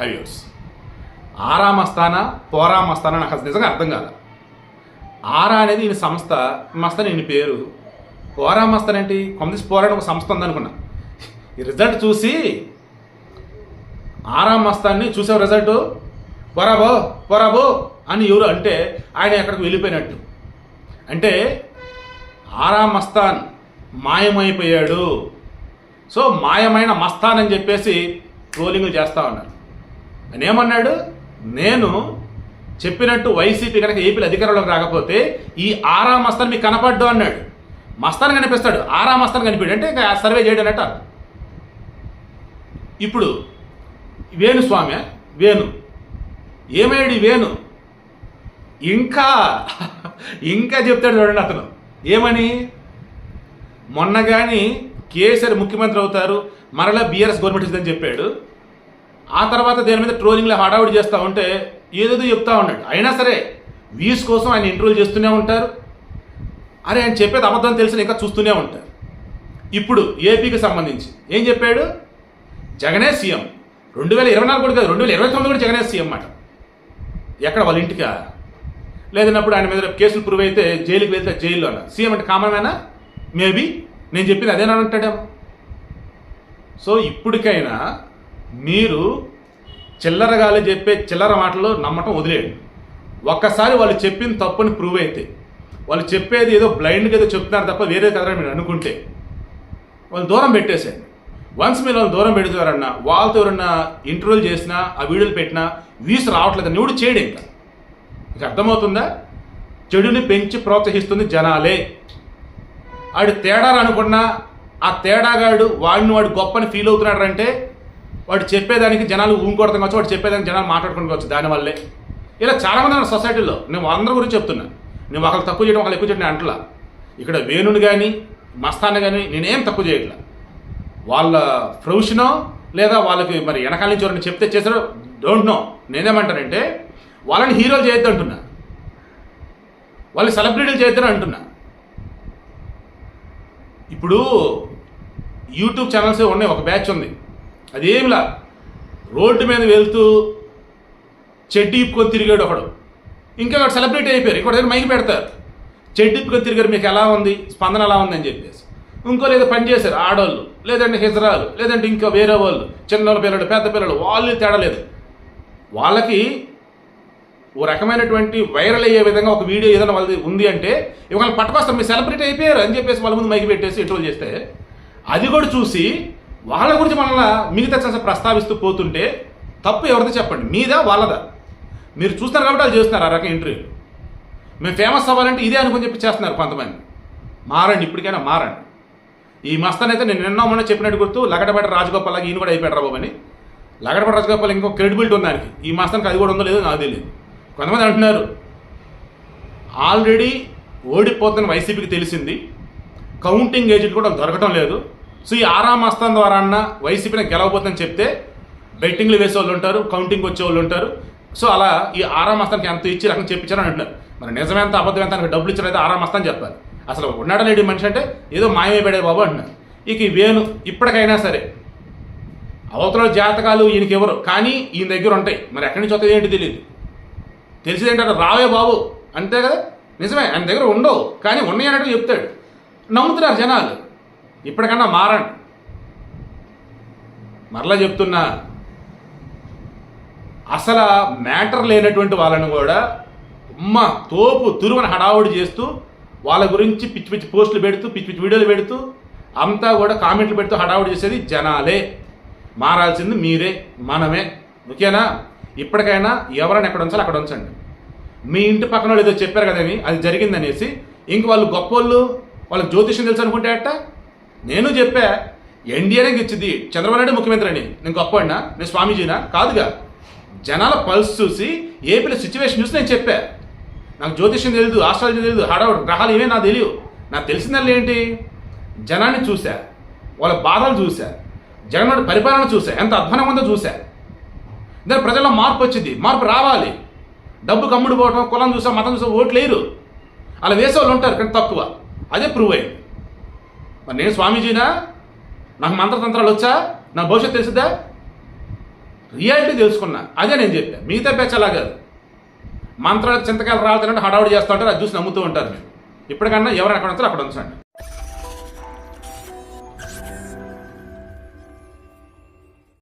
Highways. ఆరా మస్తాన పోరా మస్తానా నాకు అసలు నిజంగా అర్థం కాదు ఆరా అనేది ఈయన సంస్థ మస్తాన్ ఈయన పేరు. పోరా మస్తాన్ ఏంటి? కొమ్మదీసి పోరాని ఒక సంస్థ ఉందనుకున్నా. ఈ రిజల్ట్ చూసి ఆరా మస్తాన్ని చూసావు రిజల్ట్ పోరాబో పోరాబో అని ఎవరు అంటే ఆయన ఎక్కడికి వెళ్ళిపోయినట్టు. అంటే ఆరా మస్తాన్ మాయమైపోయాడు. సో మాయమైన మస్తాన్ అని చెప్పేసి ట్రోలింగ్లు చేస్తా ఉన్నారు. ఆయన ఏమన్నాడు? నేను చెప్పినట్టు వైసీపీ కనుక ఏపీలో అధికారంలోకి రాకపోతే ఈ ఆరా మస్తాన్ మీకు కనపడ్డు అన్నాడు. మస్తాన్ కనిపిస్తాడు. ఆరా మస్తాన్ కనిపించాడు. అంటే ఇంకా సర్వే చేయడం అన్నట్టు అర్థం. ఇప్పుడు వేణుస్వామి వేణు. ఏమయ్యాడు ఈ వేణు? ఇంకా ఇంకా చెప్తాడు చూడండి అతను. ఏమని? మొన్న కానీ కేసీఆర్ ముఖ్యమంత్రి అవుతారు మరలా బీఆర్ఎస్ గవర్నమెంట్ ఇస్తుందని చెప్పాడు. ఆ తర్వాత దేని మీద ట్రోలింగ్లో హడావుడి చేస్తూ ఉంటే ఏదేదో చెప్తా ఉన్నాడు. అయినా సరే వ్యూస్ కోసం ఆయన ఇంటర్వ్యూ చేస్తూనే ఉంటారు. అరే ఆయన చెప్పేది అబద్ధం తెలిసిన ఇంకా చూస్తూనే ఉంటారు. ఇప్పుడు ఏపీకి సంబంధించి ఏం చెప్పాడు? జగనే సీఎం. రెండు వేల ఇరవై నాలుగు కూడా కాదు రెండు వేల ఇరవై తొమ్మిది కూడా జగనే సీఎం అన్నమాట ఎక్కడ వాళ్ళ ఇంటికా? లేదన్నప్పుడు ఆయన మీద కేసులు ప్రూవ్ అయితే జైలుకి వెళ్తే జైల్లో అన్న సీఎం అంటే కామన్మేనా మేబీ. నేను చెప్పింది అదేనా అంటాడేమో. సో ఇప్పటికైనా మీరు చిల్లరగాలి చెప్పే చిల్లర మాటలు నమ్మటం వదిలేయండి. ఒక్కసారి వాళ్ళు చెప్పిన తప్పని ప్రూవ్ అయితే వాళ్ళు చెప్పేది ఏదో బ్లైండ్గా ఏదో చెప్తున్నారు తప్ప వేరే కదరా మీరు అనుకుంటే వాళ్ళు దూరం పెట్టేసేయండి. వన్స్ మీరు వాళ్ళు దూరం పెడుతున్నారన్నా వాళ్ళతో ఎవరన్నా ఇంటర్వ్యూలు చేసినా ఆ వీడియోలు పెట్టినా వ్యూస్ రావట్లేదు నువ్వు చేయడు ఇంకా. మీకు అర్థమవుతుందా? చెడుని పెంచి ప్రోత్సహిస్తుంది జనాలే. ఆడు తేడా అనుకున్నా ఆ తేడాగాడు వాడిని వాడు గొప్పని ఫీల్ అవుతున్నాడు అంటే వాడు చెప్పేదానికి జనాలు ఊంకొడతాం కావచ్చు వాడు చెప్పేదానికి జనాలు మాట్లాడుకోవచ్చు దానివల్లే ఇలా చాలామంది సొసైటీలో. నేను అందరి గురించి చెప్తున్నా. నేను ఒకళ్ళు తక్కువ చేయడం ఒకళ్ళు ఎక్కువ చేయడం అంటలా. ఇక్కడ వేణుని కానీ మస్తాన్ని కానీ నేనేం తక్కువ చేయట్లా. వాళ్ళ ప్రొఫెషనో లేదా వాళ్ళకి మరి వెనకాల నుంచి ఎవరైనా చెప్తే చేశారో డోంట్ నో. నేనేమంటానంటే వాళ్ళని హీరోలు చేయొద్దు అంటున్నా. వాళ్ళు సెలబ్రిటీలు చేయొద్దని అంటున్నా. ఇప్పుడు యూట్యూబ్ ఛానల్స్ ఉన్నాయి ఒక బ్యాచ్ ఉంది. అదేమిలా? రోడ్డు మీద వెళ్తూ చెడ్డి ఇప్పుకొని తిరిగాడు ఒకడు. ఇంకా ఒకడు సెలబ్రిటీ అయిపోయారు. ఇంకోటి దగ్గర మైకి పెడతారు. చెడ్డి ఇప్పుకొని తిరిగారు మీకు ఎలా ఉంది? స్పందన ఎలా ఉంది అని చెప్పేసి. ఇంకో లేదా పని చేశారు. ఆడవాళ్ళు లేదంటే హిజరాలు లేదంటే ఇంకా వేరే వాళ్ళు చిన్న పిల్లలు పెద్ద పిల్లలు వాళ్ళు తేడా లేదు. వాళ్ళకి ఓ రకమైనటువంటి వైరల్ అయ్యే విధంగా ఒక వీడియో ఏదైనా వాళ్ళది ఉంది అంటే ఇవాళ పట్టుకొస్తాం మీరు సెలబ్రిటీ అయిపోయారు అని చెప్పేసి వాళ్ళ ముందు మైకి పెట్టేసి ఇటువంటి చేస్తే అది కూడా చూసి వాళ్ళ గురించి మనల్ని మిగతా ఛాన్స్ ప్రస్తావిస్తూ పోతుంటే తప్పు ఎవరిది చెప్పండి? మీదా వాళ్ళదా? మీరు చూస్తున్నారు కాబట్టి వాళ్ళు చేస్తున్నారు ఆ రకం ఇంటర్వ్యూ మేము ఫేమస్ అవ్వాలంటే ఇదే అనుకుని చెప్పి చేస్తున్నారు కొంతమంది. మారండి ఇప్పటికైనా మారండి. ఈ మస్తాన్ అయితే నేను నిన్న మొన్న చెప్పినట్టు గుర్తు లగడబెట్ట రాజగోపాల్ లాగా ఈయన కూడా అయిపోయాడు రా బాబు అని. రాజగోపాల్ ఇంకో క్రెడిబిలిటీ ఉంది దానికి ఈ మస్తానికి అది కూడా ఉందో లేదో నాకు తెలియదు. కొంతమంది అంటున్నారు ఆల్రెడీ ఓడిపోతున్న వైసీపీకి తెలిసింది. కౌంటింగ్ ఏజెంట్ కూడా దొరకటం లేదు. సో ఈ ఆరా మస్తాన్ ద్వారా అన్న వైసీపీని గెలవబోతుందని చెప్తే బెట్టింగ్లు వేసే వాళ్ళు ఉంటారు కౌంటింగ్ వచ్చే వాళ్ళు ఉంటారు. సో అలా ఈ ఆరా మస్తానికి ఎంత ఇచ్చి రకం చెప్పించారని అంటున్నారు. మరి నిజమెంత అబద్ధం ఎంత డబ్బులు ఇచ్చారైతే ఆరా మస్తాన్ చెప్పాలి. అసలు ఉన్నాడా లేడు మనిషి అంటే ఏదో మాయమైపోయాడే బాబు అంటున్నారు. ఇక ఈ వేణు ఇప్పటికైనా సరే అవతల జాతకాలు ఈయనకి ఎవరు? కానీ ఈయన దగ్గర ఉంటాయి. మరి ఎక్కడి నుంచి వస్తాయి ఏంటి తెలియదు తెలిసిందేంటారు రావే బాబు. అంతే కదా? నిజమే. ఆయన దగ్గర ఉండవు. కానీ ఉన్నాయన్నట్టు చెప్తాడు. నమ్ముతున్నారు జనాలు. ఇప్పటికన్నా మారండి. మరలా చెప్తున్నా అసలు మ్యాటర్ లేనటువంటి వాళ్ళని కూడా ఉమ్మ తోపు తురుమని హడావుడి చేస్తూ వాళ్ళ గురించి పిచ్చి పిచ్చి పోస్టులు పెడుతూ పిచ్చి పిచ్చి వీడియోలు పెడుతూ అంతా కూడా కామెంట్లు పెడుతూ హడావుడి చేసేది జనాలే. మారాల్సింది మీరే మనమే. ఓకేనా? ఇప్పటికైనా ఎవరైనా ఎక్కడ ఉంచాలో అక్కడ ఉంచండి. మీ ఇంటి పక్కన వాళ్ళు ఏదో చెప్పారు కదని అది జరిగిందనేసి ఇంక వాళ్ళు గొప్పోళ్ళు వాళ్ళకి జ్యోతిష్యం తెలుసు అనుకుంటే అట్ట నేను చెప్పా ఎన్డీఏనే ఇచ్చింది చంద్రబాబు నాయుడు ముఖ్యమంత్రి అని నేను గొప్పవాడినా నేను స్వామీజీనా? కాదుగా. జనాల పల్స్ చూసి ఏపీలో సిచ్యువేషన్ చూసి నేను చెప్పా. నాకు జ్యోతిష్యం తెలియదు ఆస్ట్రాలజీ తెలియదు హడావుడు గ్రహాలు ఏమే నాకు తెలియదు నాకు తెలిసిందల్లా ఏంటి? జనాన్ని చూశా వాళ్ళ బాధలు చూశా జగన్ పరిపాలన చూశా ఎంత అధ్వానం ఉందో చూశా దాని ప్రజల్లో మార్పు వచ్చింది. మార్పు రావాలి. డబ్బు కమ్ముడు పోవటం కులం చూసా మతం చూసా ఓట్లు వేయరు అలా వేసే వాళ్ళు ఉంటారు కానీ తక్కువ. అదే ప్రూవ్ అయింది మరి నేను స్వామీజీనా? నాకు మంత్రతంత్రాలు వచ్చా? నా భవిష్యత్తు తెలిసిద్దా రియాలిటీ తెలుసుకున్నా. అదే నేను చెప్పాను మిగతా బ్యాచ్ అలా కాదు. మంత్రాలు చింతకాయలు రావాలంటే హడావుడి చేస్తూ ఉంటారు అది చూసి నమ్ముతూ ఉంటారు మీరు. ఇప్పటికన్నా ఎవరు అక్కడ ఉంటారో అక్కడ ఉంచండి.